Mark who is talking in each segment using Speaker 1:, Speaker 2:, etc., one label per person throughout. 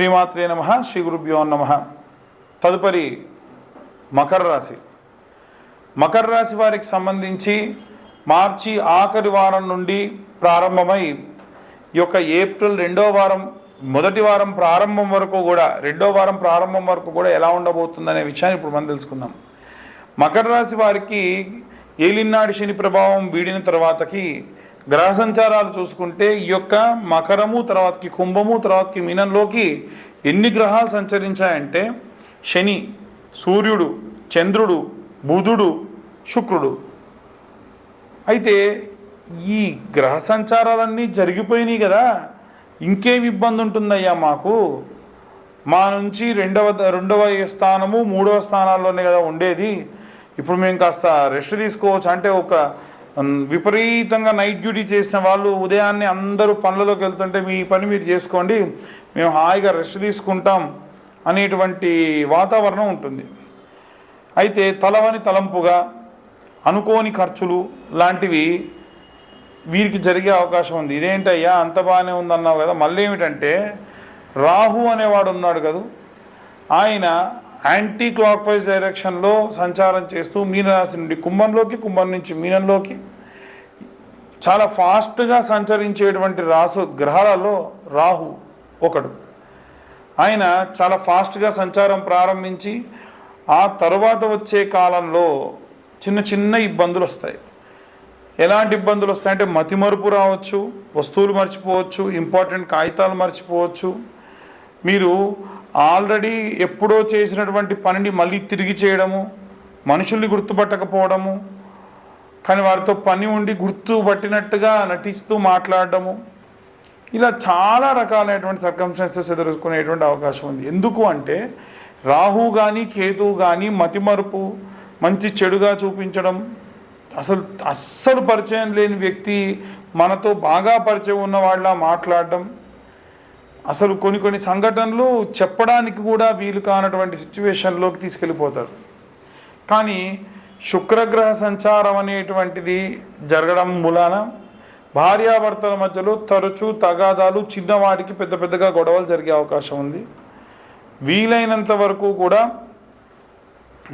Speaker 1: శ్రీమాత్రే నమ శ్రీ గురుభ్యో నమ. తదుపరి మకర రాశి. మకర రాశి వారికి సంబంధించి మార్చి ఆఖరి వారం నుండి ప్రారంభమై ఈ యొక్క ఏప్రిల్ రెండో వారం మొదటి వారం ప్రారంభం వరకు కూడా రెండో వారం ప్రారంభం వరకు కూడా ఎలా ఉండబోతుందనే విషయాన్ని ఇప్పుడు మనం తెలుసుకుందాం. మకర రాశి వారికి ఏలినాడి శని ప్రభావం వీడిన తర్వాతకి గ్రహ సంచారాలు చూసుకుంటే ఈ యొక్క మకరము తర్వాతకి కుంభము తర్వాతకి మీనంలోకి ఎన్ని గ్రహాలు సంచరించాయంటే శని సూర్యుడు చంద్రుడు బుధుడు శుక్రుడు. అయితే ఈ గ్రహ సంచారాలన్నీ జరిగిపోయినాయి కదా. ఇంకేం ఇబ్బంది ఉంటుందయ్యా మాకు? మా నుంచి రెండవ రెండవ స్థానము మూడవ స్థానాల్లోనే కదా ఉండేది. ఇప్పుడు మేము కాస్త రెస్ట్ తీసుకోవచ్చు. అంటే ఒక విపరీతంగా నైట్ డ్యూటీ చేసిన వాళ్ళు ఉదయాన్నే అందరూ పనులలోకి వెళ్తుంటే మీ పని మీరు చేసుకోండి మేము హాయిగా రెస్ట్ తీసుకుంటాం అనేటువంటి వాతావరణం ఉంటుంది. అయితే తలవని తలంపుగా అనుకోని ఖర్చులు లాంటివి వీరికి జరిగే అవకాశం ఉంది. ఇదేంటయ్యా అంత బాగానే ఉందన్నావు కదా మళ్ళీ ఏమిటంటే రాహు అనేవాడు ఉన్నాడు కదా ఆయన యాంటీ క్లాక్ వైజ్ డైరెక్షన్లో సంచారం చేస్తూ మీనరాశి నుండి కుంభంలోకి కుంభం నుంచి మీనంలోకి చాలా ఫాస్ట్గా సంచరించేటువంటి రాసు గ్రహాలలో రాహు ఒకడు. ఆయన చాలా ఫాస్ట్గా సంచారం ప్రారంభించి ఆ తరువాత వచ్చే కాలంలో చిన్న చిన్న ఇబ్బందులు వస్తాయి. ఎలాంటి ఇబ్బందులు వస్తాయంటే మతిమరుపు రావచ్చు వస్తువులు మర్చిపోవచ్చు ఇంపార్టెంట్ కాగితాలు మర్చిపోవచ్చు. మీరు ఆల్రెడీ ఎప్పుడో చేసినటువంటి పనిని మళ్ళీ తిరిగి చేయడము మనుషుల్ని గుర్తుపట్టకపోవడము కానీ వారితో పని ఉండి గుర్తుపట్టినట్టుగా నటిస్తూ మాట్లాడడము ఇలా చాలా రకాలైనటువంటి సర్కంస్టాన్సెస్ ఎదుర్కొనేటువంటి అవకాశం ఉంది. ఎందుకు అంటే రాహు కానీ కేతు కానీ మతిమరుపు మంచి చెడుగా చూపించడం అసలు అస్సలు పరిచయం లేని వ్యక్తి మనతో బాగా పరిచయం ఉన్న వాళ్ళ మాట్లాడడం అసలు కొన్ని కొన్ని సంఘటనలు చెప్పడానికి కూడా వీలు కానటువంటి సిచ్యువేషన్లోకి తీసుకెళ్ళిపోతారు. కానీ శుక్రగ్రహ సంచారం అనేటువంటిది జరగడం మూలాన భార్యాభర్తల మధ్యలో తరచూ తగాదాలు చిన్నవాటికి పెద్ద పెద్దగా గొడవలు జరిగే అవకాశం ఉంది. వీలైనంత వరకు కూడా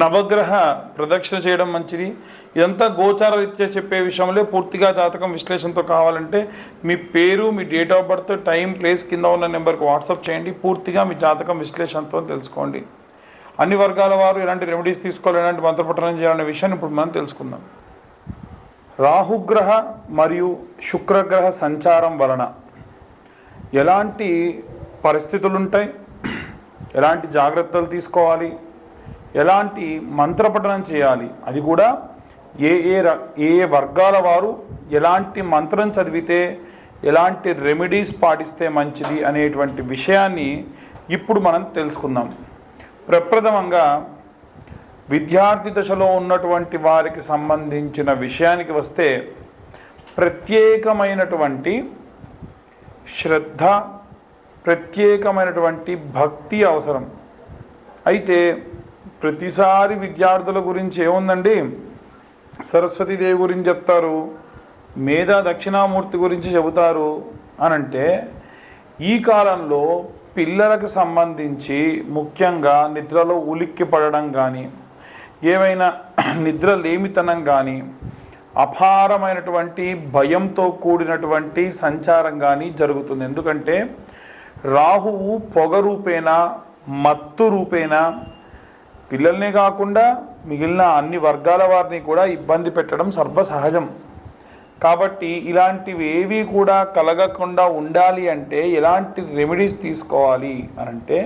Speaker 1: నవగ్రహ ప్రదక్షిణ చేయడం మంచిది. ఇదంతా గోచార రీత్యా చెప్పే విషయంలో పూర్తిగా జాతకం విశ్లేషణతో కావాలంటే మీ పేరు మీ date of birth time place కింద ఉన్న నెంబర్కి వాట్సాప్ చేయండి. పూర్తిగా మీ జాతకం విశ్లేషణతో తెలుసుకోండి. అన్ని వర్గాల వారు ఎలాంటి రెమెడీస్ తీసుకోవాలి ఎలాంటి మంత్రపఠనం చేయాలనే విషయాన్ని ఇప్పుడు మనం తెలుసుకుందాం. రాహుగ్రహ మరియు శుక్రగ్రహ సంచారం వలన ఎలాంటి పరిస్థితులు ఉంటాయి ఎలాంటి జాగ్రత్తలు తీసుకోవాలి? ఎలాంటి మంత్రపఠనం చేయాలి? అది కూడా ఏ ఏ ర- ఏ ఏ వర్గాల వారు ఎలాంటి మంత్రం చదివితే ఎలాంటి రెమెడీస్ పాటిస్తే మంచిది అనేటువంటి విషయాన్ని ఇప్పుడు మనం తెలుసుకుందాం. ప్రప్రథమంగా విద్యార్థి దశలో ఉన్నటువంటి వారికి సంబంధించిన విషయానికి వస్తే ప్రత్యేకమైనటువంటి శ్రద్ధ ప్రత్యేకమైనటువంటి భక్తి అవసరం. అయితే ప్రతిసారి విద్యార్థుల గురించి ఏముందండి? సరస్వతీదేవి గురించి చెప్తారు మేధా దక్షిణామూర్తి గురించి చెబుతారు అని అంటే ఈ కాలంలో పిల్లలకు సంబంధించి ముఖ్యంగా నిద్రలో ఉలిక్కి పడడం కానీ ఏమైనా నిద్ర లేమితనం కానీ అపారమైనటువంటి భయంతో కూడినటువంటి సంచారం కానీ జరుగుతుంది. ఎందుకంటే రాహువు పొగ రూపేణ మత్తు రూపేణా పిల్లల్నే కాకుండా మిగిలిన అన్ని వర్గాల వారిని కూడా ఇబ్బంది పెట్టడం సర్వసహజం. కాబట్టి ఇలాంటివి ఏవి కూడా కలగకుండా ఉండాలి అంటే ఎలాంటి రెమెడీస్ తీసుకోవాలి అని అంటే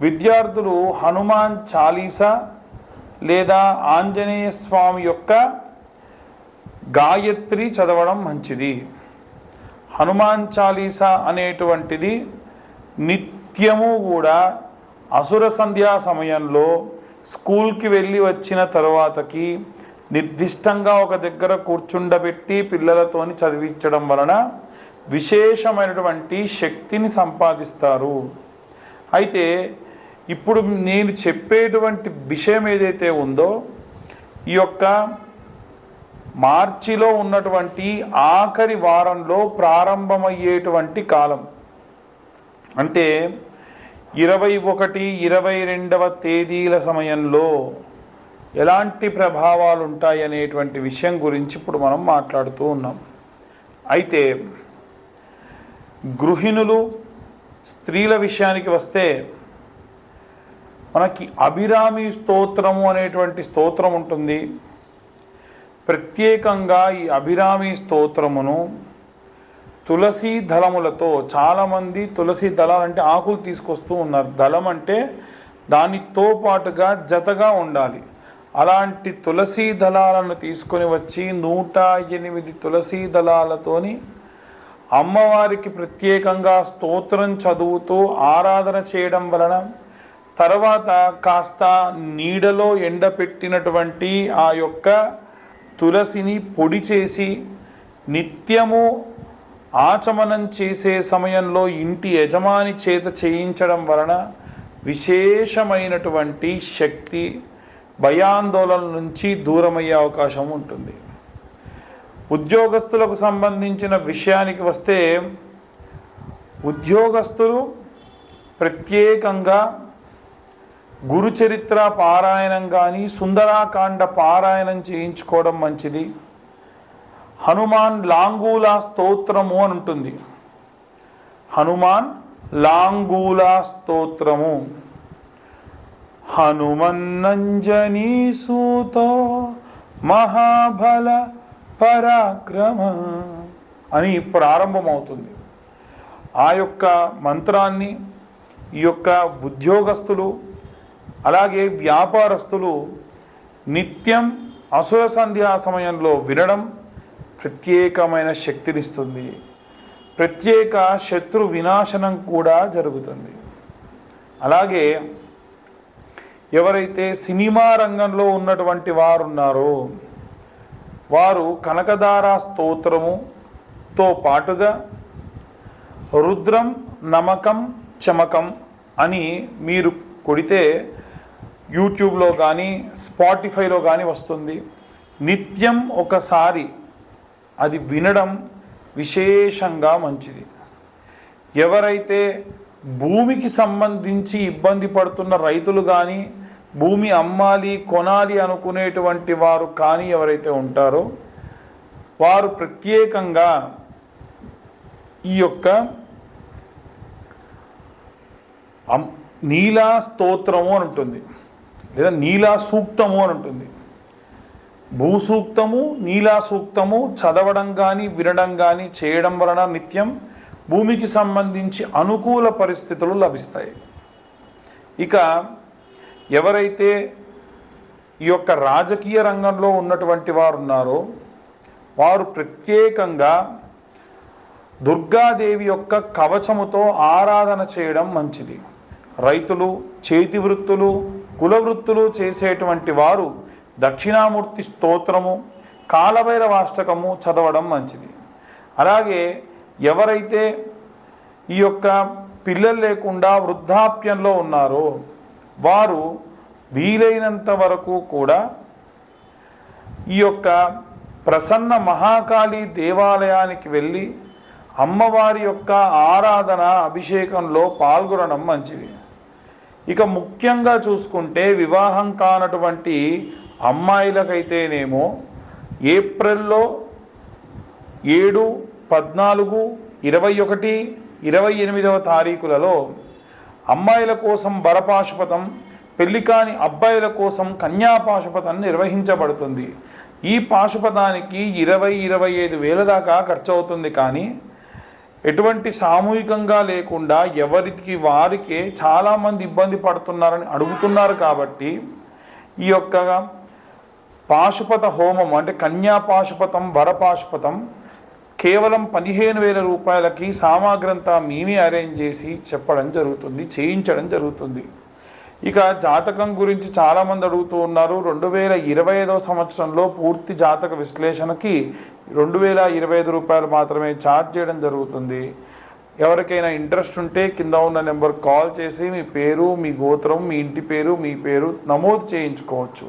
Speaker 1: విద్యార్థులు హనుమాన్ చాలీసా లేదా ఆంజనేయ స్వామి యొక్క గాయత్రి చదవడం మంచిది. హనుమాన్ చాలీసా అనేటువంటిది నిత్యము కూడా అసుర సంధ్యా సమయంలో స్కూల్కి వెళ్ళి వచ్చిన తర్వాతకి నిర్దిష్టంగా ఒక దగ్గర కూర్చుండబెట్టి పిల్లలతోని చదివించడం వలన విశేషమైనటువంటి శక్తిని సంపాదిస్తారు. అయితే ఇప్పుడు నేను చెప్పేటువంటి విషయం ఏదైతే ఉందో ఈ యొక్క మార్చిలో ఉన్నటువంటి ఆఖరి వారంలో ప్రారంభమయ్యేటువంటి కాలం. అంటే ఇరవై ఒకటి ఇరవై రెండవ తేదీల సమయంలో ఎలాంటి ప్రభావాలు ఉంటాయి అనేటువంటి విషయం గురించి ఇప్పుడు మనం మాట్లాడుతూ ఉన్నాం. అయితే గృహిణులు స్త్రీల విషయానికి వస్తే మనకి అభిరామి స్తోత్రము అనేటువంటి స్తోత్రం ఉంటుంది ప్రత్యేకంగా ఈ అభిరామి స్తోత్రమును తులసి దళములతో చాలామంది తులసి దళాలు అంటే ఆకులు తీసుకొస్తూ ఉన్నారు. దళం అంటే దానితో పాటుగా జతగా ఉండాలి. అలాంటి తులసి దళాలను తీసుకొని వచ్చి నూట ఎనిమిది తులసి దళాలతోని అమ్మవారికి ప్రత్యేకంగా స్తోత్రం చదువుతూ ఆరాధన చేయడం వలన తర్వాత కాస్త నీడలో ఎండపెట్టినటువంటి ఆ యొక్క తులసిని పొడి చేసి నిత్యము ఆచమనం చేసే సమయంలో ఇంటి యజమాని చేత చేయించడం వలన విశేషమైనటువంటి శక్తి భయాందోళన నుంచి దూరమయ్యే అవకాశం ఉంటుంది. ఉద్యోగస్తులకు సంబంధించిన విషయానికి వస్తే ఉద్యోగస్తులు ప్రత్యేకంగా గురుచరిత్ర పారాయణం కానీ సుందరాకాండ పారాయణం చేయించుకోవడం మంచిది. హనుమాన్ లాంగూల స్తోత్రము అని ఉంటుంది. హనుమాన్ లాంగూల స్తోత్రము. హనుమన్నంజనీ సూతో మహాబల పరాక్రమ అని ప్రారంభమవుతుంది. ఆ యొక్క మంత్రాన్ని ఈ యొక్క ఉద్యోగస్తులు అలాగే వ్యాపారస్తులు నిత్యం అసుర సంధ్యా సమయంలో వినడం ప్రత్యేకమైన శక్తినిస్తుంది. ప్రత్యేక శత్రు వినాశనం కూడా జరుగుతుంది. అలాగే ఎవరైతే సినిమా రంగంలో ఉన్నటువంటి వారు ఉన్నారో వారు కనకదార స్తోత్రముతో పాటుగా రుద్రం నమకం చమకం అని మీరు కొడితే యూట్యూబ్లో కానీ స్పాటిఫైలో కానీ వస్తుంది. నిత్యం ఒకసారి అది వినడం విశేషంగా మంచిది. ఎవరైతే భూమికి సంబంధించి ఇబ్బంది పడుతున్న రైతులు కానీ భూమి అమ్మాలి కొనాలి అనుకునేటువంటి వారు కానీ ఎవరైతే ఉంటారో వారు ప్రత్యేకంగా ఈ యొక్క నీలా స్తోత్రము అని ఉంటుంది. లేదా నీలా సూక్తము అని ఉంటుంది. భూసూక్తము నీలా సూక్తము చదవడం కానీ వినడం కానీ చేయడం వలన నిత్యం భూమికి సంబంధించి అనుకూల పరిస్థితులు లభిస్తాయి. ఇక ఎవరైతే ఈ యొక్క రాజకీయ రంగంలో ఉన్నటువంటి వారు ఉన్నారో వారు ప్రత్యేకంగా దుర్గాదేవి యొక్క కవచముతో ఆరాధన చేయడం మంచిది. రైతులు చేతి వృత్తులు కుల వృత్తులు చేసేటువంటి వారు దక్షిణామూర్తి స్తోత్రము కాలభైరవాష్టకము చదవడం మంచిది. అలాగే ఎవరైతే ఈ యొక్క పిల్లలు లేకుండా వృద్ధాప్యంలో ఉన్నారో వారు వీలైనంత వరకు కూడా ఈ యొక్క ప్రసన్న మహాకాళి దేవాలయానికి వెళ్ళి అమ్మవారి యొక్క ఆరాధన అభిషేకంలో పాల్గొనడం మంచిది. ఇక ముఖ్యంగా చూసుకుంటే వివాహం కానటువంటి అమ్మాయిలకైతేనేమో ఏప్రిల్లో ఏడు పద్నాలుగు ఇరవై ఒకటి ఇరవై ఎనిమిదవ తారీఖులలో అమ్మాయిల కోసం వరపాశుపతం పెళ్ళి కాని అబ్బాయిల కోసం కన్యాపాశుపతం నిర్వహించబడుతుంది. ఈ పాశుపతానికి ఇరవై ఇరవై ఐదు వేల దాకా ఖర్చు అవుతుంది కానీ ఎటువంటి సామూహికంగా లేకుండా ఎవరికి వారికే చాలామంది ఇబ్బంది పడుతున్నారని అడుగుతున్నారు కాబట్టి ఈ యొక్క పాశుపత హోమం అంటే కన్యా పాశుపతం వర పాశుపతం కేవలం పదిహేను వేల రూపాయలకి సామాగ్రంతా మేమే అరేంజ్ చేసి చెప్పడం జరుగుతుంది చేయించడం జరుగుతుంది. ఇక జాతకం గురించి చాలామంది అడుగుతూ ఉన్నారు. రెండు వేల ఇరవై ఐదవ సంవత్సరంలో పూర్తి జాతక విశ్లేషణకి రెండు వేల ఇరవై ఐదు రూపాయలు మాత్రమే ఛార్జ్ చేయడం జరుగుతుంది. ఎవరికైనా ఇంట్రెస్ట్ ఉంటే కింద ఉన్న నెంబర్ కాల్ చేసి మీ పేరు మీ గోత్రం మీ ఇంటి పేరు మీ పేరు నమోదు చేయించుకోవచ్చు.